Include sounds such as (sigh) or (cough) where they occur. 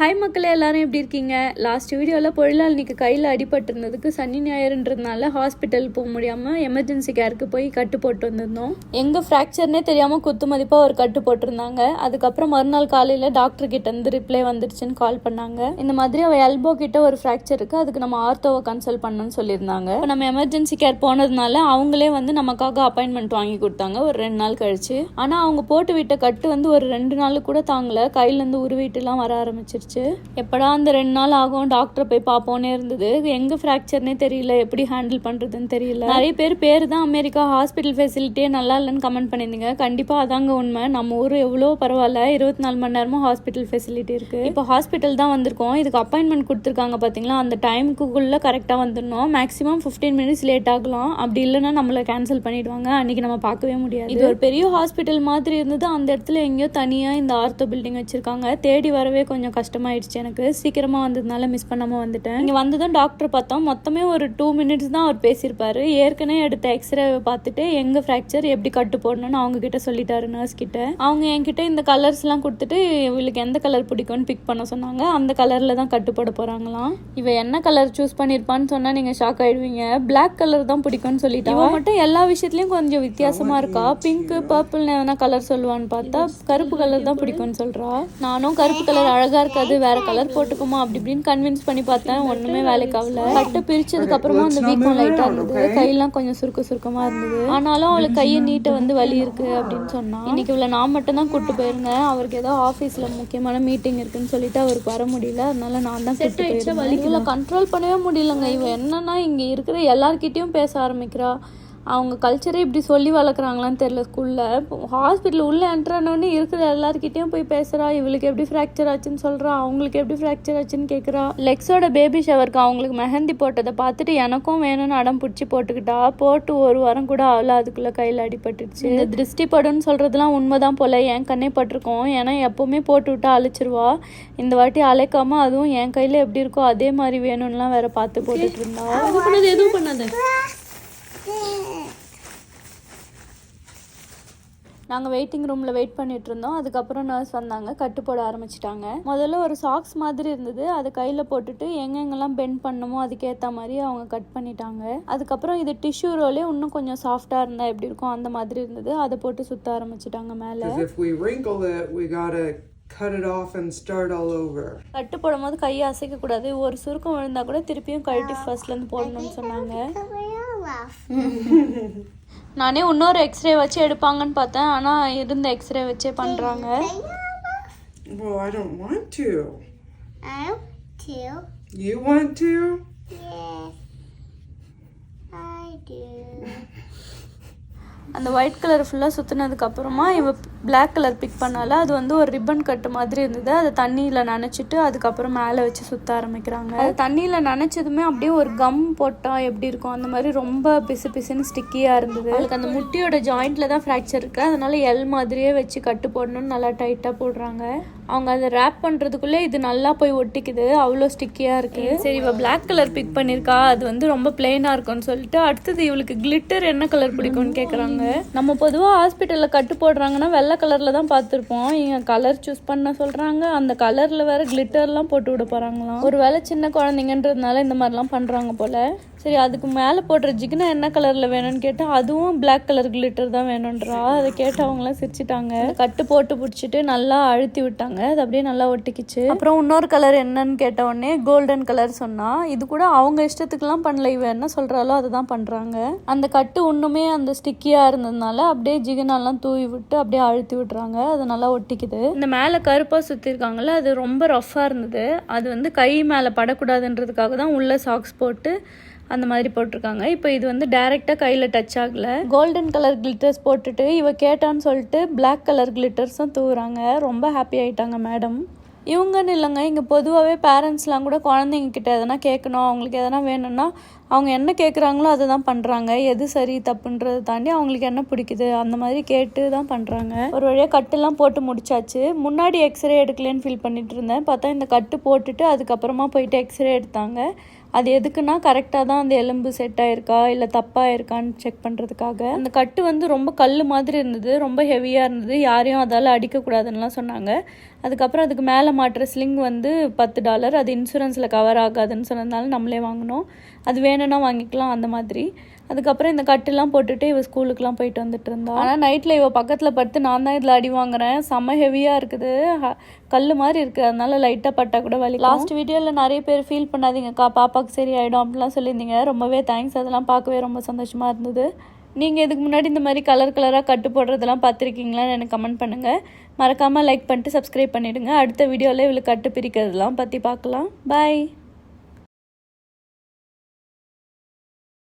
Hi மக்களே எல்லாரும் எப்படி இருக்கீங்க? லாஸ்ட் வீடியோவில் பொழிலாளினிக்கு கையில் அடிபட்டிருந்ததுக்கு சனி ஞாயிறுன்றதுனால ஹாஸ்பிட்டல் போக முடியாமல் எமர்ஜென்சி கேருக்கு போய் கட்டு போட்டு வந்திருந்தோம். எங்கே ஃப்ராக்சர்னே தெரியாமல் குத்து மதிப்பாக ஒரு கட்டு போட்டிருந்தாங்க. அதுக்கப்புறம் மறுநாள் காலையில் டாக்டர் கிட்ட இருந்து ரிப்ளை வந்துருச்சுன்னு கால் பண்ணாங்க. இந்த மாதிரி அவள் எல்போ கிட்ட ஒரு ஃப்ராக்சர் இருக்குது அதுக்கு நம்ம ஆர்த்தோவை கன்சல்ட் பண்ணணும்னு சொல்லியிருந்தாங்க. இப்போ நம்ம எமர்ஜென்சி கேர் போனதுனால அவங்களே வந்து நமக்காக அப்பாயின்மெண்ட் வாங்கி கொடுத்தாங்க. ஒரு ரெண்டு நாள் கழிச்சு. ஆனால் அவங்க போட்டு விட்ட கட்டு வந்து ஒரு ரெண்டு நாள் கூட தாங்கல. கையிலேருந்து உருவிட்டுலாம் வர ஆரம்பிச்சிருச்சு. எப்படா அந்த ரெண்டு நாள் ஆகும்? டாக்டரை போய் பார்ப்போன்னே இருந்தது. எங்கே ஃப்ராக்சர்னே தெரியல. எப்படி ஹேண்டில் பண்ணுறதுன்னு தெரியல. நிறைய பேர் பேர் தான் அமெரிக்கா ஹாஸ்பிட்டல் ஃபெசிலிட்டியே நல்லா இல்லைன்னு கமெண்ட் பண்ணியிருந்தீங்க. கண்டிப்பாக அதாங்க உண்மை. நம்ம ஊர் எவ்வளோ பரவாயில்ல. இருபத்தி நாலு மணி நேரமும் ஹாஸ்பிட்டல் ஃபெசிலிட்டி இருக்குது இப்போ ஹாஸ்பிட்டல் தான் வந்திருக்கோம். இதுக்கு அப்பாயின்மெண்ட் கொடுத்துருக்காங்க பார்த்தீங்களா அந்த டைமுக்குள்ளே கரெக்டாக வந்துடணும். மேக்ஸிமம் ஃபிஃப்டீன் மினிட்ஸ் லேட் ஆகலாம். அப்படி இல்லைன்னா நம்மளை கேன்சல் பண்ணிடுவாங்க. அன்னைக்கு நம்ம பார்க்கவே முடியாது. இது ஒரு பெரிய ஹாஸ்பிட்டல் மாதிரி இருந்தது. அந்த இடத்துல எங்கேயோ தனியாக இந்த ஆர்த்தோ பில்டிங் வச்சிருக்காங்க. தேடி வரவே கொஞ்சம் கஷ்டம் ஆயிடுச்சு எனக்கு. சீக்கிரமாக வந்ததுனால மிஸ் பண்ணாமல் வந்துட்டேன். இங்கே வந்ததும் டாக்டர் பார்த்தோம். மொத்தமே ஒரு டூ மினிட்ஸ் தான் அவர் பேசியிருப்பாரு. ஏற்கனவே எடுத்த எக்ஸ்ரே பார்த்துட்டு எங்கே ஃப்ராக்சர் எப்படி கட்டு போடணும்னு அவங்க கிட்ட சொல்லிட்டாரு நர்ஸ் கிட்ட. அவங்க என்கிட்ட இந்த கலர்ஸ்லாம் கொடுத்துட்டு இவளுக்கு எந்த கலர் பிடிக்கும்னு பிக் பண்ண சொன்னாங்க. அந்த கலரில் தான் கட்டு போட போகிறாங்களாம் இவ என்ன கலர் சூஸ் பண்ணியிருப்பான்னு சொன்னால் நீங்கள் ஷாக் ஆயிடுவீங்க. பிளாக் கலர் தான் பிடிக்கும்னு சொல்லிட்டு. இவ மட்டும் எல்லா விஷயத்துலையும் கொஞ்சம் வித்தியாசமாக இருக்கா? பிங்க் பர்பிள்னு எதனா கலர் சொல்லுவான்னு பார்த்தா கருப்பு கலர் தான் பிடிக்கும்னு சொல்கிறா நானும் கருப்பு கலர் அழகாக இருக்க இருக்காது வேற கலர் போட்டுக்குமா? அப்படி இப்படின்னு கன்வின்ஸ் பண்ணி பார்த்தேன் ஒண்ணுமே வேலைக்கு ஆகல. கட்டு பிரிச்சதுக்கு அப்புறமா அந்த வீக்கம் லைட்டா இருந்தது. கையெல்லாம் கொஞ்சம் சுருக்க சுருக்கமா இருந்தது. ஆனாலும் அவளுக்கு கையை நீட்ட வந்து வலி இருக்கு அப்படின்னு சொன்னா இன்னைக்கு இவ்வளவு நான் மட்டும் தான் கூட்டு போயிருந்தேன். அவருக்கு ஏதோ ஆபீஸ்ல முக்கியமான மீட்டிங் இருக்குன்னு சொல்லிட்டு அவருக்கு வர முடியல. அதனால நான் தான் கூட்டு போயிருந்தேன். இவளை கண்ட்ரோல் பண்ணவே முடியலங்க. இவ என்னன்னா இங்க இருக்கிற எல்லார்கிட்டயும் பேச ஆரம்பிக்கிறா. அவங்க கல்ச்சரே இப்படி சொல்லி வளர்க்குறாங்களான்னு தெரியல. ஸ்கூலில் ஹாஸ்பிட்டல் உள்ளே என்ட்ரானோடனே இருக்கிற எல்லாருக்கிட்டேயும் போய் பேசுகிறா இவளுக்கு எப்படி ஃப்ராக்சர் ஆச்சுன்னு சொல்கிறா அவங்களுக்கு எப்படி ஃப்ராக்சர் ஆச்சுன்னு கேட்குறா லெக்ஸோட பேபி ஷவருக்கு அவங்களுக்கு மெஹந்தி போட்டதை பார்த்துட்டு எனக்கும் வேணும்னு அடம் பிடிச்சி போட்டுக்கிட்டா போட்டு ஒரு வாரம் கூட அவ்வளோ அதுக்குள்ளே கையில் அடிபட்டுருச்சு இந்த திருஷ்டி படுன்னு சொல்கிறதுலாம் உண்மைதான் போல. என் கண்ணே பட்டிருக்கோம். ஏன்னா எப்போவுமே போட்டு விட்டா அழைச்சிருவா. இந்த வாட்டி அழைக்காம அதுவும் என் கையில் எப்படி இருக்கோ அதே மாதிரி வேணும்லாம் வேற பார்த்து போட்டுட்டு இருந்தா. எதுவும் பண்ணாத எதுவும் பண்ணாத நாங்கள் வெயிட்டிங் ரூமில் வெயிட் பண்ணிட்டு இருந்தோம். அதுக்கப்புறம் நர்ஸ் வந்தாங்க. கட்டு போட ஆரம்பிச்சிட்டாங்க. முதல்ல ஒரு சாக்ஸ் மாதிரி இருந்தது. அதை கையில் போட்டுட்டு எங்கெங்கெல்லாம் பெண்ட் பண்ணணுமோ அதுக்கேற்ற மாதிரி அவங்க கட் பண்ணிட்டாங்க. அதுக்கப்புறம் இது டிஷ்யூ ரோலே இன்னும் கொஞ்சம் சாஃப்டாக இருந்தால் எப்படி இருக்கும் அந்த மாதிரி இருந்தது. அதை போட்டு சுற்ற ஆரம்பிச்சிட்டாங்க மேலே. Cut it off and start all over. கட்டு போடும்போது கையை அசைக்கக்கூடாது. ஒரு சுருக்கம் விழுந்தா கூட திருப்பியும் கழட்டி ஃபர்ஸ்ட்லேருந்து போடணும்னு சொன்னாங்க. (laughs) நானே இன்னொரு எக்ஸ்ரே வச்சு எடுப்பாங்கன்னு பார்த்தேன் ஆனால் இருந்த எக்ஸ்ரே வச்சே பண்ணுறாங்க Well, I don't want to. I do. You want to? Yes. I do. அந்த ஒயிட் கலர் ஃபுல்லாக சுற்றுனதுக்கு அப்புறமா இவ பிளாக் கலர் பிக் பண்ணால அது வந்து ஒரு ரிப்பன் கட்டு மாதிரி இருந்தது. அதை தண்ணியில் நனைச்சிட்டு அதுக்கப்புறம் மேலே வச்சு சுற்ற ஆரம்பிக்கிறாங்க. அது தண்ணியில் நனைச்சதுமே அப்படியே ஒரு கம் போட்டா எப்படி இருக்கும்? அந்த மாதிரி ரொம்ப பிசு பிசுன்னு ஸ்டிக்கியாக இருந்தது. அதுக்கு அந்த முட்டியோட ஜாயிண்ட்ல தான் ஃப்ராக்சர் இருக்கு. அதனால எல் மாதிரியே வச்சு கட்டு போடணும்னு நல்லா டைட்டாக போடுறாங்க. அவங்க அதை ரேப் பண்ணுறதுக்குள்ளே இது நல்லா போய் ஒட்டிக்குது. அவ்வளோ ஸ்டிக்கியாக இருக்குது சரி இவள் பிளாக் கலர் பிக் பண்ணியிருக்கா அது வந்து ரொம்ப பிளெயினாக இருக்கும்னு சொல்லிட்டு அடுத்தது இவளுக்கு கிளிட்டர் என்ன கலர் பிடிக்கும்னு கேட்குறாங்க நம்ம பொதுவாக ஹாஸ்பிட்டலில் கட்டு போடுறாங்கன்னா வெள்ளை கலரில் தான் பார்த்துருப்போம். இவங்க கலர் சூஸ் பண்ண சொல்கிறாங்க அந்த கலரில் வேறு கிளிட்டர்லாம் போட்டு விட போகிறாங்களாம் ஒரு வேளை சின்ன குழந்தைங்கன்றதுனால இந்த மாதிரிலாம் பண்ணுறாங்க போல். சரி அதுக்கு மேலே போடுற ஜிகினா என்ன கலரில் வேணும்னு கேட்டால் அதுவும் பிளாக் கலர் கிளிட்டர் தான் வேணுன்றா அதை கேட்டு அவங்களாம் சிரிச்சிட்டாங்க. கட்டு போட்டு பிடிச்சிட்டு நல்லா அழுத்தி விட்டாங்க. அது அப்படியே நல்லா ஒட்டிக்கிச்சு. அப்புறம் இன்னொரு கலர் என்னன்னு கேட்ட உடனே கோல்டன் கலர் சொன்னா இது கூட அவங்க இஷ்டத்துக்குலாம் பண்ணல. இவ என்ன சொல்கிறாலோ அதை தான் பண்ணுறாங்க அந்த கட்டு ஒன்றுமே அந்த ஸ்டிக்கியாக இருந்ததுனால அப்படியே ஜிகினாலாம் தூவி விட்டு அப்படியே அழுத்தி விட்டுறாங்க. அது நல்லா ஒட்டிக்குது. இந்த மேலே கருப்பாக சுற்றிருக்காங்கல்ல அது ரொம்ப ரஃப்பாக இருந்தது. அது வந்து கை மேலே படக்கூடாதுன்றதுக்காக தான் உள்ள சாக்ஸ் போட்டு அந்த மாதிரி போட்டிருக்காங்க. இப்போ இது வந்து டைரெக்டாக கையில் டச் ஆகல. கோல்டன் கலர் கிளிட்டர்ஸ் போட்டுட்டு இவ கேட்டான்னு சொல்லிட்டு பிளாக் கலர் கிளிட்டர்ஸும் தூவுறாங்க. ரொம்ப ஹாப்பி ஆயிட்டாங்க மேடம் இவங்கன்னு இல்லைங்க இங்கே பொதுவாகவே பேரண்ட்ஸ்லாம் கூட குழந்தைங்க கிட்ட எதனா கேட்கணும் அவங்களுக்கு எதனா வேணும்னா அவங்க என்ன கேட்குறாங்களோ அதை தான் பண்ணுறாங்க எது சரி தப்புன்றதை தாண்டி அவங்களுக்கு என்ன பிடிக்குது அந்த மாதிரி கேட்டு தான் பண்ணுறாங்க ஒரு வழியாக கட்டெல்லாம் போட்டு முடிச்சாச்சு. முன்னாடி எக்ஸ்ரே எடுக்கலன்னு ஃபீல் பண்ணிட்டு இருந்தேன். பார்த்தா இந்த கட்டு போட்டுட்டு அதுக்கப்புறமா போயிட்டு எக்ஸ்ரே எடுத்தாங்க. அது எதுக்குன்னா கரெக்டாக தான் அந்த எலும்பு செட் ஆயிருக்கா இல்லை தப்பாக இருக்கான்னு செக் பண்ணுறதுக்காக அந்த கட்டு வந்து ரொம்ப கல் மாதிரி இருந்தது ரொம்ப ஹெவியாக இருந்தது. யாரையும் அதால் அடிக்கக்கூடாதுன்னுலாம் சொன்னாங்க. அதுக்கப்புறம் அதுக்கு மேலே மாட்டுற ஸ்லிங் வந்து பத்து டாலர் அது இன்சூரன்ஸில் கவர் ஆகாதுன்னு சொன்னதுனால நம்மளே வாங்கினோம். அது வேணும்னா வாங்கிக்கலாம் அந்த மாதிரி. அதுக்கப்புறம் இந்த கட்டுலாம் போட்டுட்டு இவ ஸ்கூலுக்குலாம் போயிட்டு வந்துட்டு இருந்தா. ஆனால் நைட்டில் இவ பக்கத்தில் படுத்து நான் தான் இதில் அடி வாங்குறேன். செம்ம ஹெவியாக இருக்குது. ஹ- கல்லு மாதிரி இருக்குது அதனால லைட்டாக பட்டா கூட வலி லாஸ்ட் வீடியோவில் நிறைய பேர் ஃபீல் பண்ணாதீங்கக்கா பாப்பாவுக்கு சரி ஆகிடும் அப்படிலாம் சொல்லியிருந்தீங்க. ரொம்பவே தேங்க்ஸ் அதெல்லாம் பார்க்கவே ரொம்ப சந்தோஷமாக இருந்தது. நீங்கள் இதுக்கு முன்னாடி இந்த மாதிரி கலர் கலராக கட்டு போடுறதெல்லாம் பார்த்துருக்கீங்களான்னு எனக்கு கமெண்ட் பண்ணுங்கள் மறக்காமல் லைக் பண்ணிட்டு சப்ஸ்கிரைப் பண்ணிவிடுங்க அடுத்த வீடியோவில் இவளுக்கு கட்டு பிரிக்கிறதெல்லாம் பற்றி பார்க்கலாம். பாய்